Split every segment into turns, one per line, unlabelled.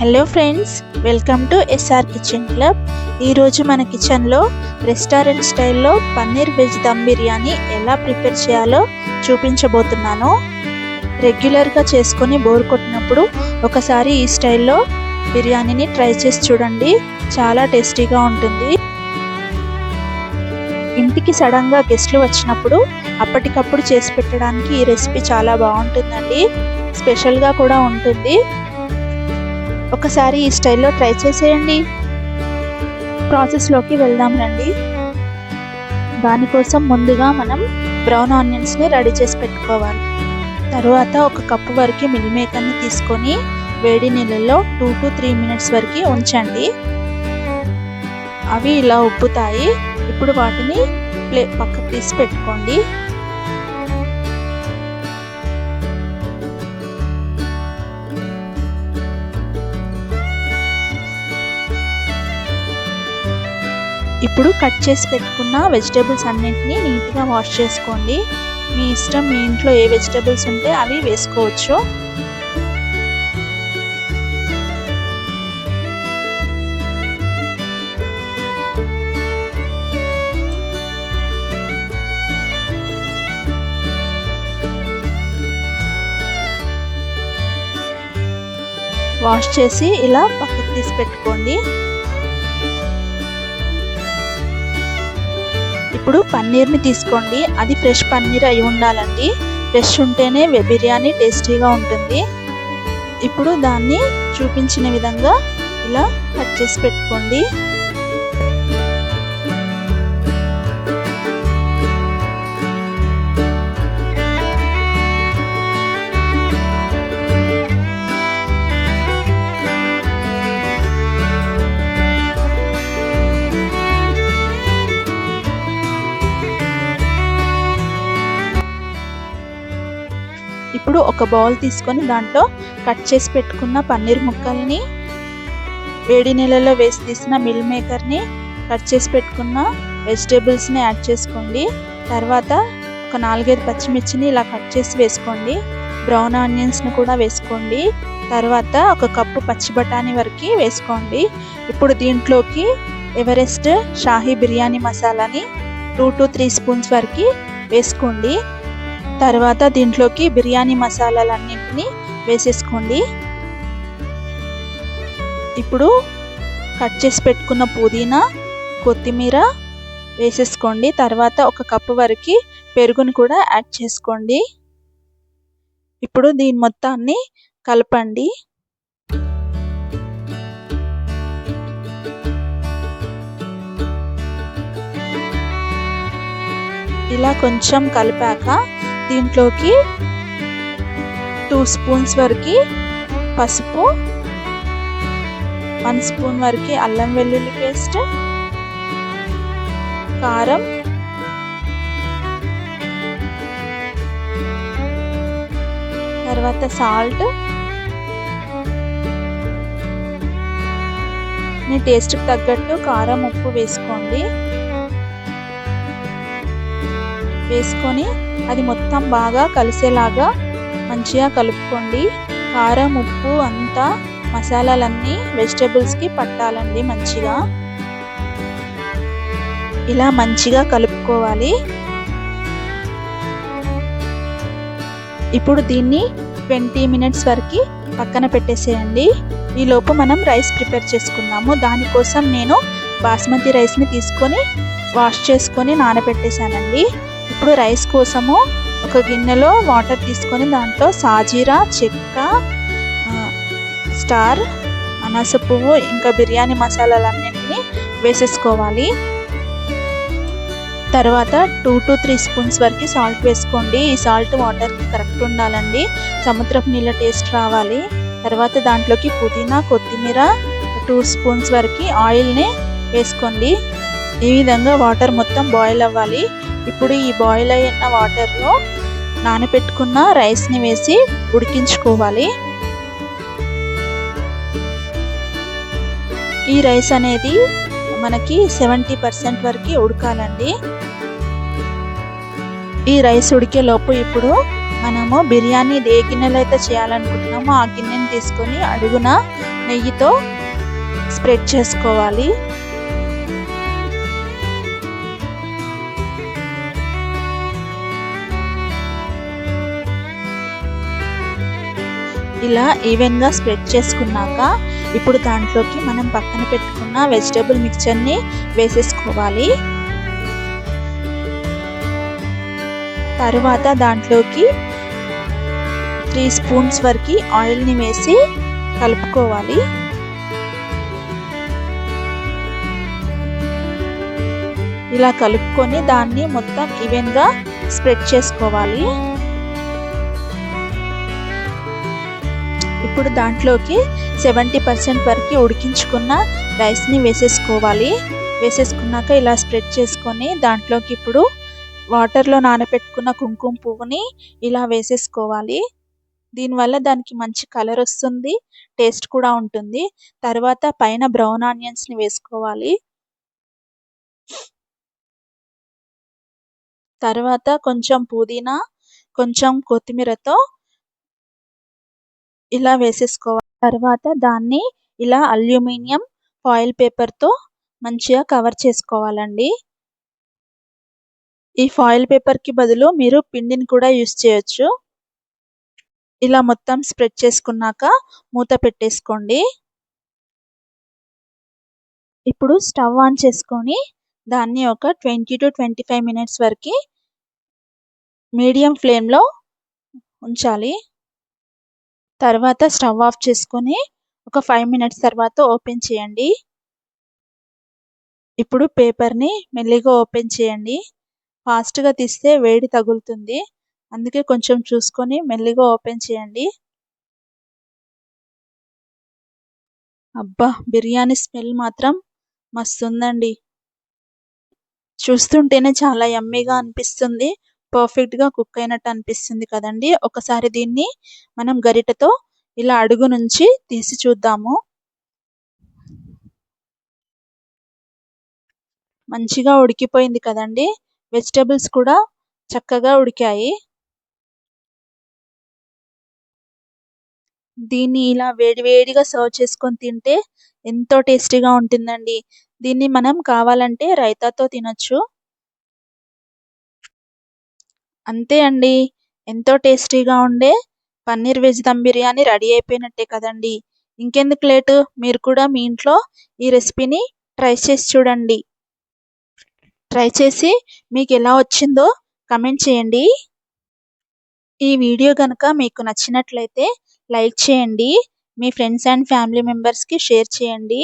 Hello friends welcome to SR kitchen club. ఈరోజు మన కిచెన్లో రెస్టారెంట్ స్టైల్లో పన్నీర్ వెజ్ దమ్ బిర్యానీ ఎలా ప్రిపేర్ చేయాలో చూపించబోతున్నాను. రెగ్యులర్గా చేసుకొని బోర్ కొట్టినప్పుడు ఒకసారి ఈ స్టైల్లో బిర్యానీని ట్రై చేసి చూడండి. చాలా టేస్టీగా ఉంటుంది. ఇంటికి సడన్గా గెస్ట్లు వచ్చినప్పుడు అప్పటికప్పుడు చేసి పెట్టడానికి ఈ రెసిపీ చాలా బాగుంటుందండి. స్పెషల్గా కూడా ఉంటుంది. ఒకసారి ఈ స్టైల్లో ట్రై చేసేయండి. ప్రాసెస్లోకి వెళ్దాం రండి. దానికోసం ముందుగా మనం బ్రౌన్ ఆనియన్స్ని రెడీ చేసి పెట్టుకోవాలి. తర్వాత ఒక కప్పు వరకు మిల్ మేకర్ని తీసుకొని వేడి నీళ్ళల్లో టూ టు త్రీ మినిట్స్ వరకు ఉంచండి. అవి ఇలా ఉబ్బుతాయి. ఇప్పుడు వాటిని ప్లే పక్కకు తీసి పెట్టుకోండి. ఇప్పుడు కట్ చేసి పెట్టుకున్న వెజిటేబుల్స్ అన్నింటినీ నీట్గా వాష్ చేసుకోండి. మీ ఇష్టం మీ ఇంట్లో ఏ వెజిటేబుల్స్ ఉంటే అవి వేసుకోవచ్చు. వాష్ చేసి ఇలా పక్కకు తీసి పెట్టుకోండి. ఇప్పుడు పన్నీర్ని తీసుకోండి. అది ఫ్రెష్ పన్నీర్ అయి ఉండాలండి. ఫ్రెష్ ఉంటేనే బిర్యానీ టేస్టీగా ఉంటుంది. ఇప్పుడు దాన్ని చూపించిన విధంగా ఇలా కట్ చేసి పెట్టుకోండి. ఇప్పుడు ఒక బౌల్ తీసుకొని దాంట్లో కట్ చేసి పెట్టుకున్న పన్నీర్ ముక్కల్ని వేడి నీళ్ళలో వేసి తీసిన మిల్ మేకర్ని కట్ చేసి పెట్టుకున్న వెజిటేబుల్స్ని యాడ్ చేసుకోండి. తర్వాత ఒక నాలుగైదు పచ్చిమిర్చిని ఇలా కట్ చేసి వేసుకోండి. బ్రౌన్ ఆనియన్స్ని కూడా వేసుకోండి. తర్వాత ఒక కప్పు పచ్చి బఠానీ వరకు వేసుకోండి. ఇప్పుడు దీంట్లోకి ఎవరెస్ట్ షాహీ బిర్యానీ మసాలాని టూ టు త్రీ స్పూన్స్ వరకు వేసుకోండి. తర్వాత దీంట్లోకి బిర్యానీ మసాలాలన్నింటినీ వేసేసుకోండి. ఇప్పుడు కట్ చేసి పెట్టుకున్న పుదీనా కొత్తిమీర వేసేసుకోండి. తర్వాత ఒక కప్పు వరకు పెరుగును కూడా యాడ్ చేసుకోండి. ఇప్పుడు దీని మొత్తాన్ని కలపండి. ఇలా కొంచెం కలిపాక దీంట్లోకి టూ స్పూన్స్ వరకు పసుపు వన్ స్పూన్ వరకు అల్లం వెల్లుల్లి పేస్ట్ కారం తర్వాత సాల్ట్ మీ టేస్ట్కి తగ్గట్టు కారం ఉప్పు వేసుకోండి. వేసుకొని అది మొత్తం బాగా కలిసేలాగా మంచిగా కలుపుకోండి. కారం ఉప్పు అంతా మసాలాలన్నీ వెజిటేబుల్స్కి పట్టాలండి మంచిగా. ఇలా మంచిగా కలుపుకోవాలి. ఇప్పుడు దీన్ని ట్వంటీ మినిట్స్ వరకు పక్కన పెట్టేసేయండి. ఈలోపు మనం రైస్ ప్రిపేర్ చేసుకుందాము. దానికోసం నేను బాస్మతి రైస్ని తీసుకొని వాష్ చేసుకొని నానబెట్టేశానండి. ఇప్పుడు రైస్ కోసము ఒక గిన్నెలో వాటర్ తీసుకొని దాంట్లో సాజీరా చెక్క స్టార్ అనాస పువ్వు ఇంకా బిర్యానీ మసాలాలన్నింటినీ వేసేసుకోవాలి. తర్వాత టూ టు త్రీ స్పూన్స్ వరకు సాల్ట్ వేసుకోండి. ఈ సాల్ట్ వాటర్కి కరెక్ట్ ఉండాలండి. సముద్రపు నీళ్ళ టేస్ట్ రావాలి. తర్వాత దాంట్లోకి పుదీనా కొత్తిమీర టూ స్పూన్స్ వరకు ఆయిల్ని వేసుకోండి. ఈ విధంగా వాటర్ మొత్తం బాయిల్ అవ్వాలి. ఇప్పుడు ఈ బాయిల్ అయిన వాటర్లో నానబెట్టుకున్న రైస్ని వేసి ఉడికించుకోవాలి. ఈ రైస్ అనేది మనకి సెవెంటీ పర్సెంట్ వరకు ఉడకాలండి. ఈ రైస్ ఉడికే లోపు ఇప్పుడు మనము బిర్యానీ ఏ గిన్నెలో అయితే చేయాలనుకుంటున్నామో ఆ గిన్నెని తీసుకొని అడుగున నెయ్యితో స్ప్రెడ్ చేసుకోవాలి. ఇలా ఈవెన్గా స్ప్రెడ్ చేసుకున్నాక ఇప్పుడు దాంట్లోకి మనం పక్కన పెట్టుకున్న వెజిటేబుల్ మిక్చర్ని వేసేసుకోవాలి. తరువాత దాంట్లోకి త్రీ స్పూన్స్ వరకు ఆయిల్ని వేసి కలుపుకోవాలి. ఇలా కలుపుకొని దాన్ని మొత్తం ఈవెన్గా స్ప్రెడ్ చేసుకోవాలి. ఇప్పుడు దాంట్లోకి సెవెంటీ పర్సెంట్ వరకు ఉడికించుకున్న రైస్ని వేసేసుకోవాలి. వేసేసుకున్నాక ఇలా స్ప్రెడ్ చేసుకొని దాంట్లోకి ఇప్పుడు వాటర్లో నానబెట్టుకున్న కుంకుమ పువ్వుని ఇలా వేసేసుకోవాలి. దీనివల్ల దానికి మంచి కలర్ వస్తుంది టేస్ట్ కూడా ఉంటుంది. తర్వాత పైన బ్రౌన్ ఆనియన్స్ని వేసుకోవాలి. తర్వాత కొంచెం పుదీనా కొంచెం కొత్తిమీరతో ఇలా వేసేసుకోవాలి. తర్వాత దాన్ని ఇలా అల్యూమినియం ఫాయిల్ పేపర్తో మంచిగా కవర్ చేసుకోవాలండి. ఈ ఫాయిల్ పేపర్కి బదులు మీరు పిండిని కూడా యూస్ చేయొచ్చు. ఇలా మొత్తం స్ప్రెడ్ చేసుకున్నాక మూత పెట్టేసుకోండి. ఇప్పుడు స్టవ్ ఆన్ చేసుకొని దాన్ని ఒక twenty to twenty five minutes వరకు మీడియం ఫ్లేమ్లో ఉంచాలి. తర్వాత స్టవ్ ఆఫ్ చేసుకొని ఒక ఫైవ్ మినిట్స్ తర్వాత ఓపెన్ చేయండి. ఇప్పుడు పేపర్ని మెల్లిగా ఓపెన్ చేయండి. ఫాస్ట్గా తీస్తే వేడి తగులుతుంది. అందుకే కొంచెం చూసుకొని మెల్లిగా ఓపెన్ చేయండి. అబ్బా బిర్యానీ స్మెల్ మాత్రం మస్తు ఉందండి చూస్తుంటేనే చాలా యమ్మీగా అనిపిస్తుంది. పర్ఫెక్ట్గా కుక్ అయినట్టు అనిపిస్తుంది కదండి. ఒకసారి దీన్ని మనం గరిటెతో ఇలా అడుగు నుంచి తీసి చూద్దాము. మంచిగా ఉడికిపోయింది కదండి. వెజిటేబుల్స్ కూడా చక్కగా ఉడికాయి. దీన్ని ఇలా వేడివేడిగా సర్వ్ చేసుకొని తింటే ఎంతో టేస్టీగా ఉంటుందండి. దీన్ని మనం కావాలంటే రైతాతో తినొచ్చు. అంతే అండి. ఎంతో టేస్టీగా ఉండే పన్నీర్ వెజ్ దమ్ బిర్యానీ రెడీ అయిపోయినట్టే కదండి. ఇంకెందుకు లేటు? మీరు కూడా మీ ఇంట్లో ఈ రెసిపీని ట్రై చేసి చూడండి. ట్రై చేసి మీకు ఎలా వచ్చిందో కమెంట్ చేయండి. ఈ వీడియో కనుక మీకు నచ్చినట్లయితే లైక్ చేయండి. మీ ఫ్రెండ్స్ అండ్ ఫ్యామిలీ మెంబర్స్కి షేర్ చేయండి.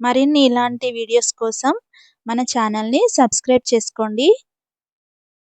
మరిన్ని ఇలాంటి వీడియోస్ కోసం మన ఛానల్ని సబ్స్క్రైబ్ చేసుకోండి.